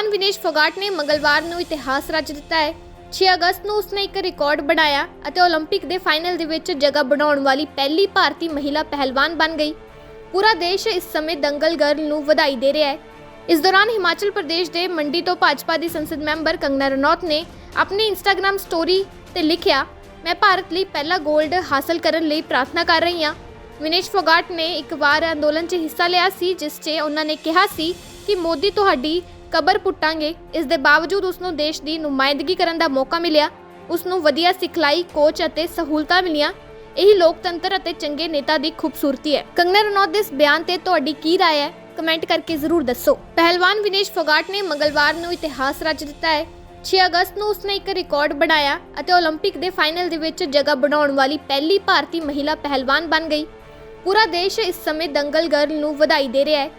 ਕਪਤਾਨ ਵਿਨੇਸ਼ ਫੋਗਾਟ ਨੇ ਮੰਗਲਵਾਰ ਨੂੰ ਇਤਿਹਾਸ ਰਚ ਦਿੱਤਾ ਹੈ। 6 ਅਗਸਤ ਨੂੰ ਉਸਨੇ ਇੱਕ ਰਿਕਾਰਡ ਬਣਾਇਆ ਅਤੇ 올림픽 ਦੇ ਫਾਈਨਲ ਦੇ ਵਿੱਚ ਜਗ੍ਹਾ ਬਣਾਉਣ ਵਾਲੀ ਪਹਿਲੀ ਭਾਰਤੀ ਮਹਿਲਾ ਪਹਿਲਵਾਨ ਬਣ ਗਈ। ਪੂਰਾ ਦੇਸ਼ ਇਸ ਸਮੇਂ ਦੰਗਲ ਗਰਲ ਨੂੰ ਵਧਾਈ ਦੇ ਰਿਹਾ ਹੈ। ਇਸ ਦੌਰਾਨ ਹਿਮਾਚਲ ਪ੍ਰਦੇਸ਼ ਦੇ ਮੰਡੀ ਤੋਂ ਭਾਜਪਾ ਦੀ ਸੰਸਦ ਮੈਂਬਰ ਕੰਗਨਾ ਰਣੌਤ ਨੇ ਆਪਣੀ ਇੰਸਟਾਗ੍ਰam ਸਟੋਰੀ ਤੇ ਲਿਖਿਆ, ਮੈਂ ਭਾਰਤ ਲਈ ਪਹਿਲਾ 골ਡ ਹਾਸਲ ਕਰਨ ਲਈ ਪ੍ਰਾਰਥਨਾ ਕਰ ਰਹੀ ਹਾਂ। ਵਿਨੇਸ਼ ਫੋਗਾਟ ਨੇ ਇੱਕ ਵਾਰ ਅੰਦੋਲਨ 'ਚ ਹਿੱਸਾ ਲਿਆ ਸੀ, ਜਿਸ 'ਚ ਉਹਨਾਂ ਨੇ ਕਿਹਾ ਸੀ ਕਿ, ਮੋਦੀ, ਤੁਹਾਡੀ ਕਬਰ ਪੁੱਟਾਂਗੇ ਇਸ ਦੇ ਬਾਵਜੂਦ ਉਸ ਨੂੰ ਦੇਸ਼ ਦੀ ਨੁਮਾਇੰਦਗੀ ਕਰਨ ਦਾ ਮੌਕਾ ਮਿਲਿਆ ਉਸ ਨੂੰ ਵਧੀਆ ਸਿਖਲਾਈ ਕੋਚ ਅਤੇ ਸਹੂਲਤਾਂ ਮਿਲੀਆਂ ਇਹੀ ਲੋਕਤੰਤਰ ਅਤੇ ਚੰਗੇ ਨੇਤਾ ਦੀ ਖੂਬਸੂਰਤੀ ਹੈ ਕੰਗਨਾ ਰਣੌਤ ਦੇ ਇਸ ਬਿਆਨ ਤੇ ਤੁਹਾਡੀ ਕੀ رائے ਹੈ ਕਮੈਂਟ ਕਰਕੇ ਜ਼ਰੂਰ ਦੱਸੋ ਪਹਿਲਵਾਨ ਵਿਨੇਸ਼ ਫੋਗਾਟ ਨੇ ਮੰਗਲਵਾਰ ਨੂੰ ਇਤਿਹਾਸ ਰਚ ਦਿੱਤਾ ਹੈ 6 ਅਗਸਤ ਨੂੰ ਉਸਨੇ ਇੱਕ ਰਿਕਾਰਡ ਬਣਾਇਆ ਅਤੇ 올림픽 ਦੇ ਫਾਈਨਲ ਦੇ ਵਿੱਚ ਜਗ੍ਹਾ ਬਣਾਉਣ ਵਾਲੀ ਪਹਿਲੀ ਭਾਰਤੀ ਮਹਿਲਾ ਪਹਿਲਵਾਨ ਬਣ ਗਈ ਪੂਰਾ ਦੇਸ਼ ਇਸ ਸਮੇਂ ਦੰਗਲ ਗਰਲ ਨੂੰ ਵਧਾਈ ਦੇ ਰਿਹਾ ਹੈ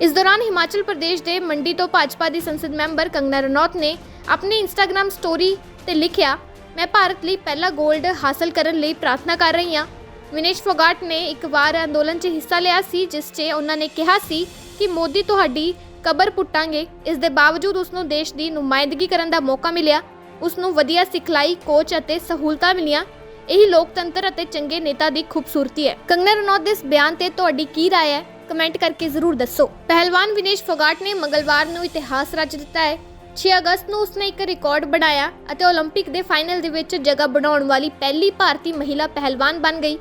ਇਸ ਦੌਰਾਨ ਹਿਮਾਚਲ ਪ੍ਰਦੇਸ਼ ਦੇ ਮੰਡੀ ਤੋਂ ਭਾਜਪਾ ਦੀ ਸੰਸਦ ਮੈਂਬਰ ਕੰਗਨਾ ਰਣੌਤ ਨੇ ਆਪਣੀ ਇੰਸਟਾਗ੍ਰam ਸਟੋਰੀ ਤੇ ਲਿਖਿਆ, ਮੈਂ ਭਾਰਤ ਲਈ ਪਹਿਲਾ 골ਡ ਹਾਸਲ ਕਰਨ ਲਈ ਪ੍ਰਾਰਥਨਾ ਕਰ ਰਹੀ ਹਾਂ। ਵਿਨੇਸ਼ ਫੋਗਾਟ ਨੇ ਇੱਕ ਵਾਰ ਅੰਦੋਲਨ 'ਚ ਹਿੱਸਾ ਲਿਆ ਸੀ, ਜਿਸ 'ਚ ਉਹਨਾਂ ਨੇ ਕਿਹਾ ਸੀ ਕਿ ਮੋਦੀ ਤੁਹਾਡੀ ਕਬਰ ਪੁੱਟਾਂਗੇ। ਇਸ ਦੇ ਬਾਵਜੂਦ ਉਸ ਨੂੰ ਦੇਸ਼ ਦੀ ਨੁਮਾਇੰਦਗੀ ਕਰਨ ਦਾ ਮੌਕਾ ਮਿਲਿਆ। ਉਸ ਨੂੰ ਵਧੀਆ ਸਿਖਲਾਈ ਕੋਚ ਅਤੇ ਸਹੂਲਤਾਂ ਮਿਲੀਆਂ। ਇਹੀ ਲੋਕਤੰਤਰ ਅਤੇ ਚੰਗੇ ਨੇਤਾ ਦੀ ਖੂਬਸੂਰਤੀ ਹੈ। ਕੰਗਨਾ ਰਣੌਤ ਦੇ ਇਸ ਬਿਆਨ ਤੇ ਤੁਹਾਡੀ ਕੀ رائے ਹੈ? ਕਮੈਂਟ ਕਰਕੇ ਜ਼ਰੂਰ ਦੱਸੋ ਪਹਿਲਵਾਨ ਵਿਨੇਸ਼ ਫੋਗਾਟ ਨੇ ਮੰਗਲਵਾਰ ਨੂੰ ਇਤਿਹਾਸ ਰਚ ਦਿੱਤਾ ਹੈ 6 ਅਗਸਤ ਨੂੰ ਉਸਨੇ ਇੱਕ ਰਿਕਾਰਡ ਬਣਾਇਆ ਅਤੇ 올림픽 ਦੇ ਫਾਈਨਲ ਦੇ ਵਿੱਚ ਜਗ੍ਹਾ ਬਣਾਉਣ ਵਾਲੀ ਪਹਿਲੀ ਭਾਰਤੀ ਮਹਿਲਾ ਪਹਿਲਵਾਨ ਬਣ ਗਈ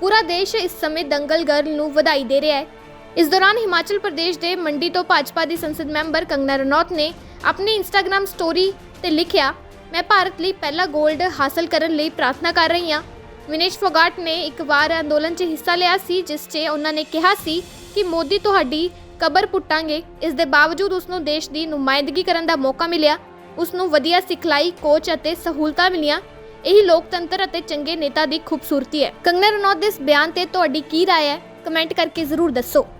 ਪੂਰਾ ਦੇਸ਼ ਇਸ ਸਮੇਂ ਦੰਗਲ ਗਰਲ ਨੂੰ ਵਧਾਈ ਦੇ ਰਿਹਾ ਹੈ ਇਸ ਦੌਰਾਨ ਹਿਮਾਚਲ ਪ੍ਰਦੇਸ਼ ਦੇ ਮੰਡੀ ਤੋਂ ਭਾਜਪਾ ਦੀ ਸੰਸਦ ਮੈਂਬਰ ਕੰਗਨਾ ਰਣੌਤ ਨੇ ਆਪਣੀ ਇੰਸਟਾਗ੍ਰam ਸਟੋਰੀ ਤੇ ਲਿਖਿਆ ਮੈਂ ਭਾਰਤ ਲਈ ਪਹਿਲਾ 골ਡ ਹਾਸਲ ਕਰਨ ਲਈ ਪ੍ਰਾਰਥਨਾ ਕਰ ਰਹੀ ਹਾਂ ਵਿਨੇਸ਼ ਫੋਗਾਟ ਨੇ ਇੱਕ ਵਾਰ ਅੰਦੋਲਨ 'ਚ ਹਿੱਸਾ ਲਿਆ ਸੀ ਜਿਸ 'ਚ ਉਹਨਾਂ ਨੇ ਕਿਹਾ ਸੀ ਕਿ ਮੋਦੀ ਤੁਹਾਡੀ ਕਬਰ ਪੁੱਟਾਂਗੇ ਇਸ ਦੇ ਬਾਵਜੂਦ ਉਸ ਨੂੰ ਦੇਸ਼ ਦੀ ਨੁਮਾਇੰਦਗੀ ਕਰਨ ਦਾ ਮੌਕਾ ਮਿਲਿਆ ਉਸ ਨੂੰ ਵਧੀਆ ਸਿਖਲਾਈ ਕੋਚ ਅਤੇ ਸਹੂਲਤਾਂ ਮਿਲੀਆਂ ਇਹੀ ਲੋਕਤੰਤਰ ਅਤੇ ਚੰਗੇ ਨੇਤਾ ਦੀ ਖੂਬਸੂਰਤੀ ਹੈ ਕੰਗਨਾ ਰਣੌਤ ਦੇ ਇਸ ਬਿਆਨ ਤੇ ਤੁਹਾਡੀ ਕੀ رائے ਹੈ ਕਮੈਂਟ ਕਰਕੇ ਜ਼ਰੂਰ ਦੱਸੋ